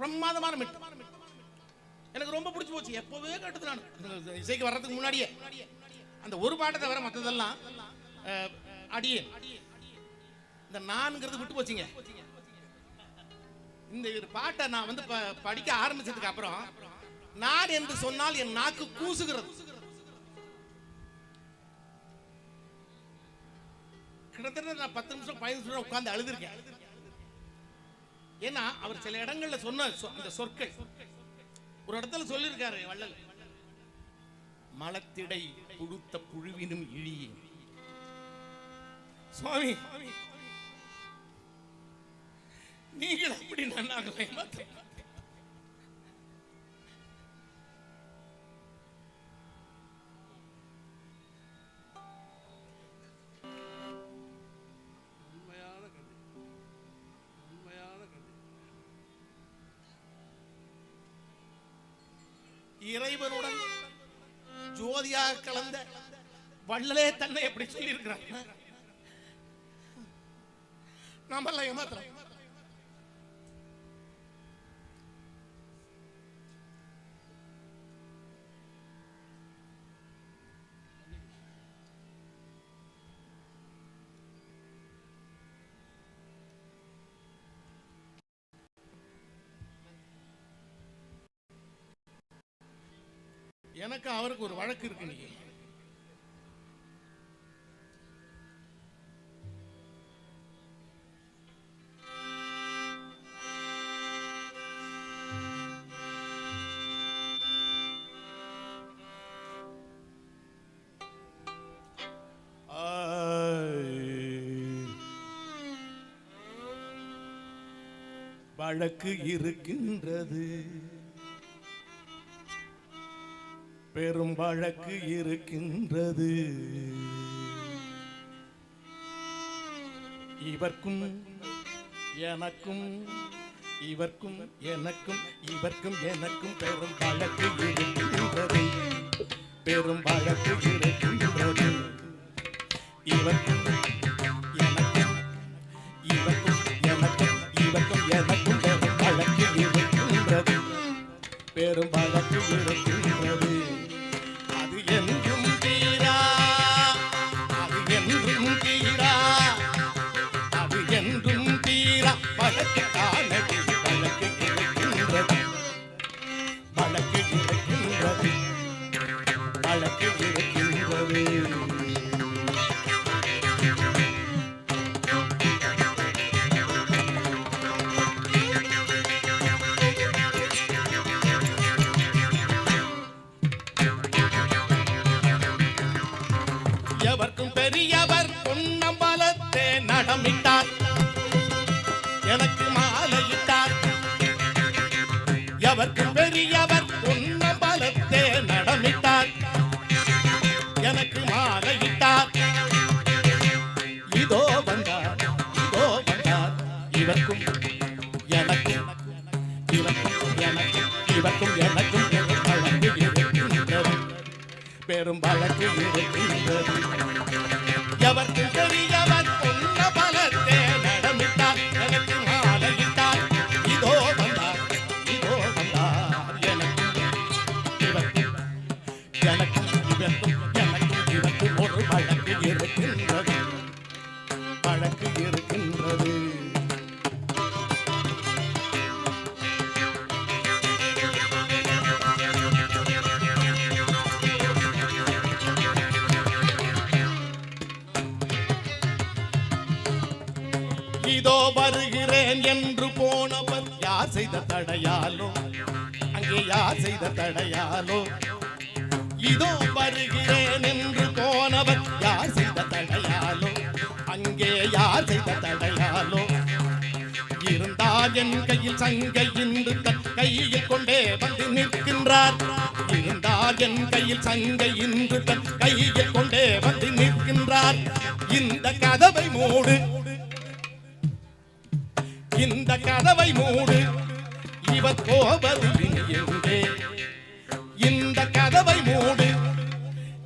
பிரமாதமான மெட்டு எனக்கு ரொம்ப பிடிச்சி போச்சு. எப்போவே கேட்டது நான். இசைக்கு வர்றதுக்கு முன்னாடியே. அந்த ஒரு பாட்டை தவிர மற்றதெல்லாம் அடியே. இந்த நான்ங்கிறது விட்டு போச்சுங்க. இந்த பாட்டை நான் வந்து ப- படிக்க ஆரம்பிச்சதுக்கு அப்புறம் நான் என்று சொன்னால் என் நாக்கு கூசுகிறது. கிட்டத்தட்ட நான் பத்து நிமிஷம் பதினஞ்சு நிமிஷம் உட்காந்து அழுதுருக்கேன். ஏன்னா அவர் சில இடங்கள்ல சொன்ன அந்த சொற்கள். ஒரு இடத்துல சொல்லியிருக்காரு வள்ளல். மலத்திடை புழுத்த புழுவினும் இழியே. சுவாமி நீங்கள் அப்படி நன்னாகலை உண்மையான இறைவனுடன் ஜோதியாக கலந்த வள்ளலே தன்னை எப்படி சொல்லி இருக்கிறார் நாமெல்லாம் ஏமாத்துறோம். எனக்கு அவருக்கு ஒரு வழக்கு இருக்கு நீ. வழக்கு இருக்கின்றது. பெரும் வழக்கு இருக்கின்றது. இவர்க்கும் எனக்கும் இவர்க்கும் எனக்கும் இவர்க்கும் எனக்கும் பெரும் வழக்கு இருக்கின்றது. பெரும் வழக்கு இருக்கின்றது. இவர்க்கும் என்றும் நடமிட்டார் எனக்கு மாலையிட்டார் எவருக்கு பெரியவர் உன்ன பலத்தே நடமிட்டார் எனக்கு மாலையிட்டார் இதோ வந்தார் இதோ வந்தார் இவருக்கும் எனக்கும் இவருக்கும் எனக்கும் இவர்க்கும் எனக்கும் பெரும் வழக்கு இருக்கின்றது பெரும் பெரியவர் ஏன் என்று போனவர் யார் செய்த தடையாலோ அங்கே யார் செய்த தடையாலோ இதோ வருகிறேன் என்று போனவர் யார் செய்த தடையாலோ அங்கே யார் செய்த தடையாலோ இருந்தால் என் கையில் சங்கை இன்று தன் கையில் கொண்டே வந்து நிற்கின்றார். இருந்தால் என் கையில் சங்கை இன்று தன் கையில் கொண்டே வந்து நிற்கின்றார். இந்த கதவை மூடு. இந்த கதவை மூடு. இவர் போவது எங்கே இந்த கதவை மூடு.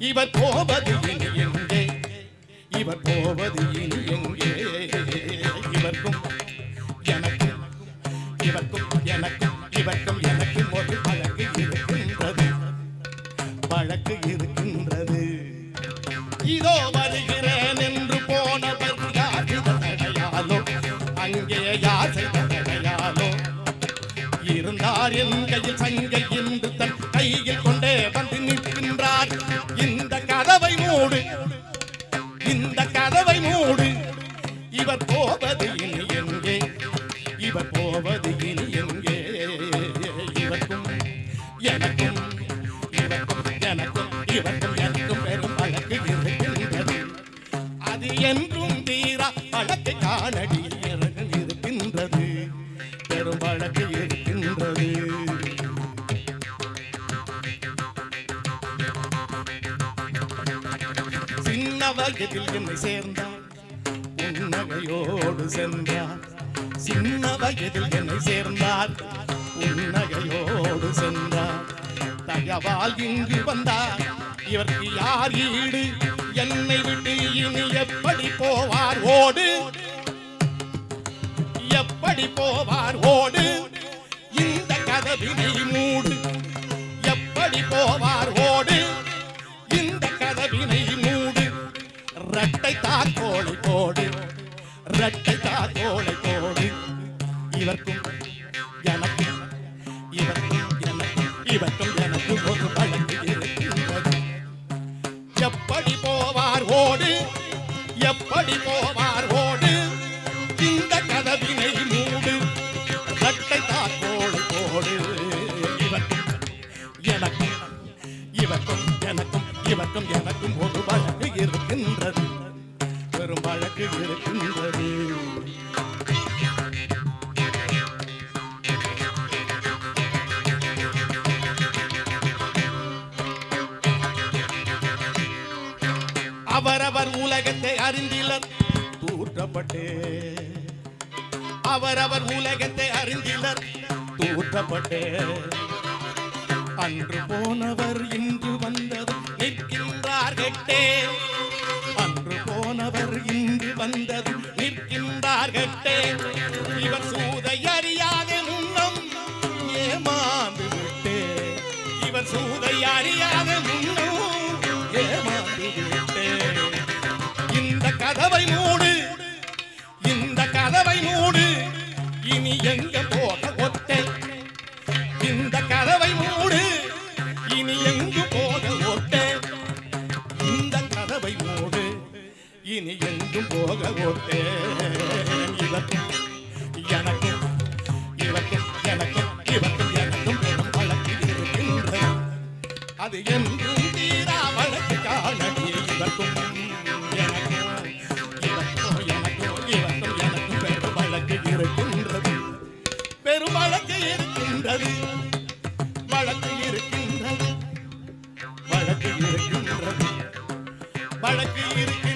இவர் போவது எங்கே இவர் போவது இனி எங்கே இவர்க்கும் எனக்கும் இவர்க்கும் எனக்கும் இவர்க்கும் சங்கை இன்று தன் கையில் கொண்டே வந்து நிற்கின்றார். இந்த கதவை மூடு. இந்த கதவை மூடு. இவர் போவது இனி எங்கே? இவர் போவது இனி எங்கே? இவர்க்கும் எனக்கும் இவர்க்கும் எனக்கும் இவர்க்கும் வயதில் என்னை சேர்ந்தாள் உன்னகையோடு சென்றாள் சின்ன வயதில் என்னை சேர்ந்தாள் உன்னகையோடு சென்றாள் தயவால் இங்கு வந்தார் இவருக்கு யார் ஈடு என்னை விட்டு இனி எப்படி போவார் ஓடு எப்படி போவார் ஓடு இந்த கதவினை மூடு எப்படி போவார் ஓடு இந்த கதவினை ரட்டை தாக்கோலை போடு. ரட்டை தாக்கோலை போடு. இவர்க்கும் எனக்கும் இவர்க்கும் எனக்கும் இவர்க்கும் எனக்கும் ஒரு வழக்கு இருக்கின்றது. எப்படி போவார் ஓடு எப்படி போவார் இருக்கின்றது பெரும் வழக்கு இருக்கின்றது அவரவர் உலகத்தை அறிந்திலர் தூற்றப்பட்டே அவரவர் உலகத்தை அறிந்திலர் தூற்றப்பட்டே அன்று போனவர் இன்று வந்ததும் நிற்கின்றார் கெட்டே. அன்று போனவர் இன்று வந்ததும் நிற்கின்றார் கெட்டே. இவர் சூதை அறியாத முன்னம் ஏமாந்து விட்டே. இவர் சூதை அறியாத முன்னம் ஏமாந்து விட்டே. இந்த கதவை மூடு இந்த கதவை மூடு இனி எங்க இனி எங்கும் போக ஓட்டே. இவர்க்கும் எனக்கும் இவர்க்கும் எனக்கும் இவர்க்கும் எனக்கும் பெரும் வழக்கு இருக்கின்ற. அது என்றும் தீரா வழக்கு காணடி இவக்கும் எனக்கும் இவர்க்கும் எனக்கும் இவர்க்கும் எனக்கும் பெரும் வழக்கு இருக்கின்றது. பெரும் வழக்கு இருக்கின்றது. வழக்கு இருக்கின்றது. வழக்கு இருக்கின்றது. வழக்கு இருக்கின்றது.